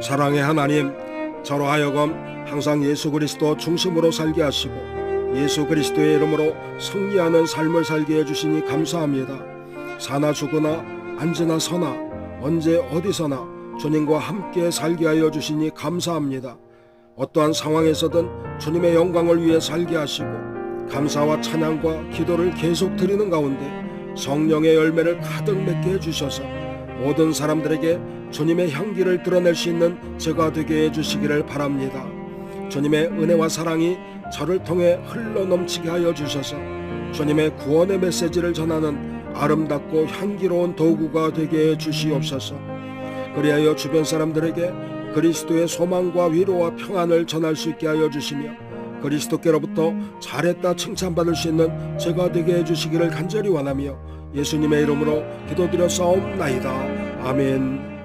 사랑의 하나님, 저로 하여금 항상 예수 그리스도 중심으로 살게 하시고 예수 그리스도의 이름으로 승리하는 삶을 살게 해주시니 감사합니다. 사나 죽으나 앉으나 서나 언제 어디서나 주님과 함께 살게 하여 주시니 감사합니다. 어떠한 상황에서든 주님의 영광을 위해 살게 하시고 감사와 찬양과 기도를 계속 드리는 가운데 성령의 열매를 가득 맺게 해주셔서 모든 사람들에게 주님의 향기를 드러낼 수 있는 제가 되게 해주시기를 바랍니다. 주님의 은혜와 사랑이 저를 통해 흘러 넘치게 하여 주셔서 주님의 구원의 메시지를 전하는 아름답고 향기로운 도구가 되게 해 주시옵소서. 그리하여 주변 사람들에게 그리스도의 소망과 위로와 평안을 전할 수 있게 하여 주시며 그리스도께로부터 잘했다 칭찬받을 수 있는 제가 되게 해 주시기를 간절히 원하며 예수님의 이름으로 기도드려 싸움나이다. 아멘.